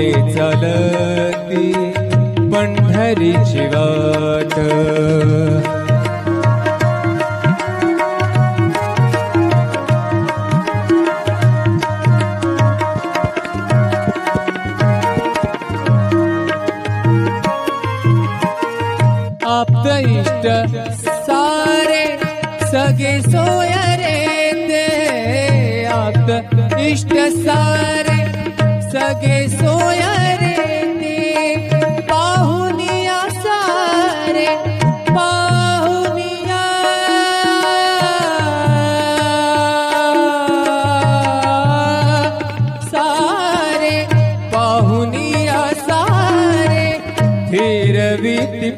पाऊले चालती पंढरीची वाट आप्त इष्ट सारे सगे सोय रे ते आप्त इष्ट सारे सगे सोय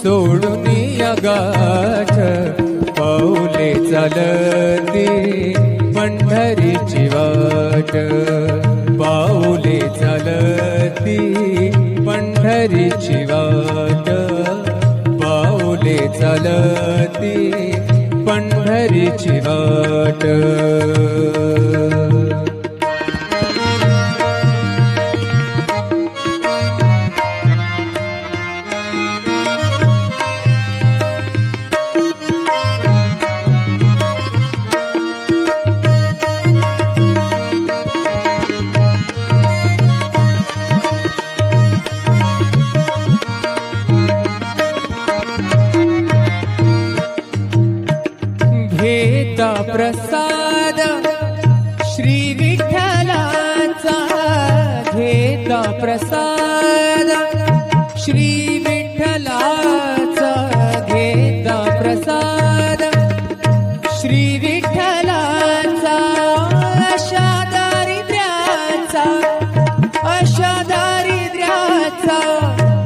सोडून गाठ. पाऊले चालती पंढरीची वाट. पाऊले चालती पंढरीची वाट. पाऊले चालती पंढरीची वाट. प्रसाद श्री विठ्ठलाचा घेता प्रसाद श्री विठ्ठलाचा घेता प्रसाद श्री विठ्ठलाचा अशा दारिद्र्याचा अशा दारिद्र्याचा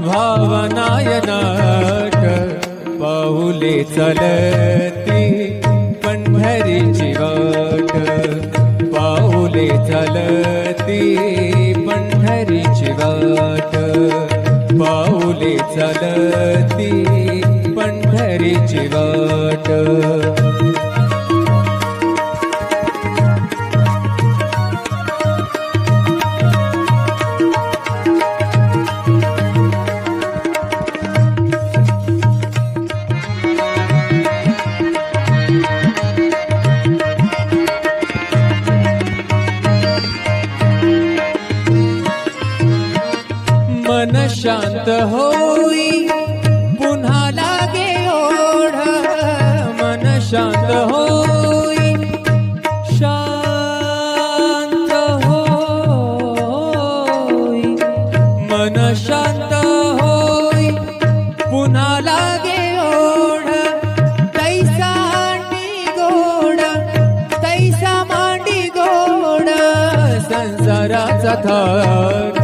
भावनायनाट पाऊले चलत चलती पंढरीची वाट. मन शांत होई पुन्हा लागे ओढ. मन शांत होई शांत होई. मन शांत होई पुन्हा लागे ओढ. तैसा मांडी गोड तैसा मांडी गोड. संसाराचा थाट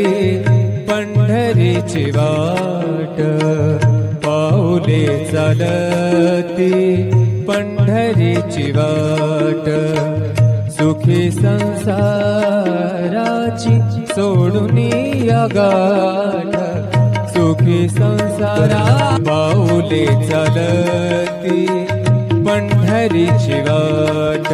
पंढरीची वाट पाऊले चालती पंढरीची वाट. सुखी संसाराची सोडून या गाठ. सुखी संसारा पाऊले चालती पंढरीची वाट.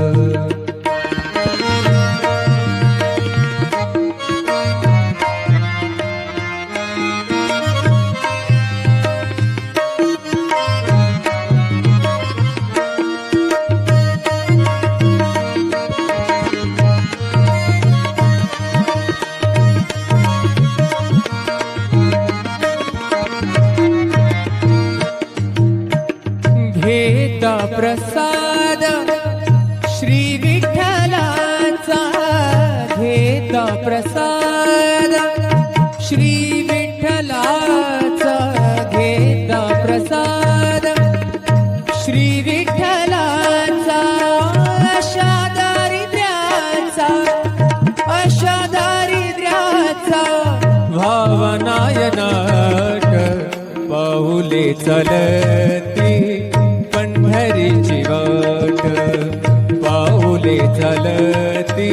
चलती पंढरीची वाट पाऊले चलती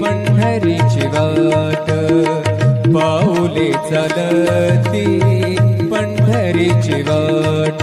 पंढरीची वाट पाऊले चलती पंढरीची वाट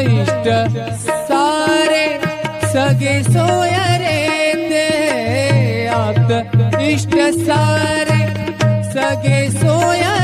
इष्ट सारे सगे सोय इष्ट सारे सगे सोय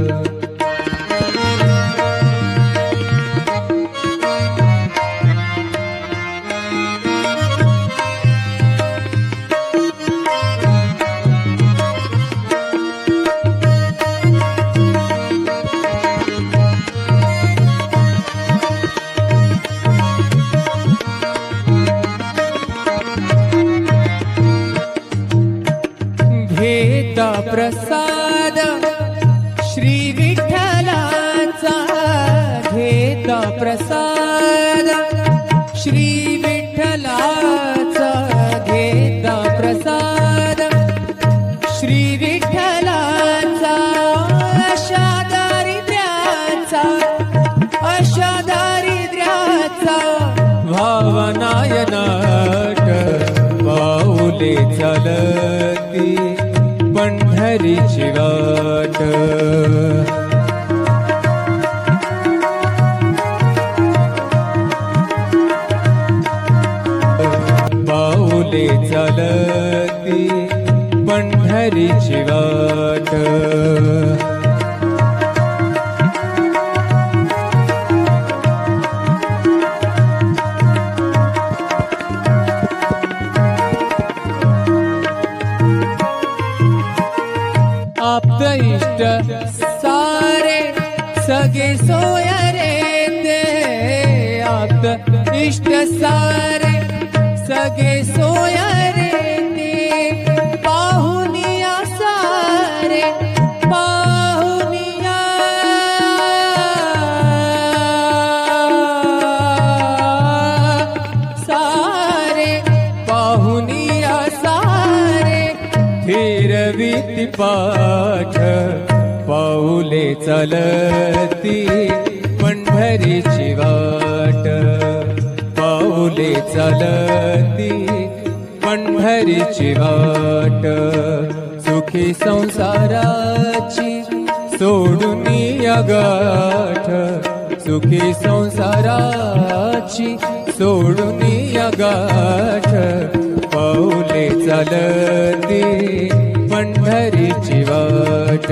पण्रि वा सोय रे ते आप इष्ट सारे सगे सोय रे ते पाहुनिया सारे पाहुनिया सारे पाहुनिया सारे फिरविती पाठ पावले चालती पंढरीची वाट. पावले चालती पंढरीची वाट. सुखी संसाराची सोडून गाठ. सुखी संसाराची सोडून गाठ. पावले चालती पंढरीची वाट.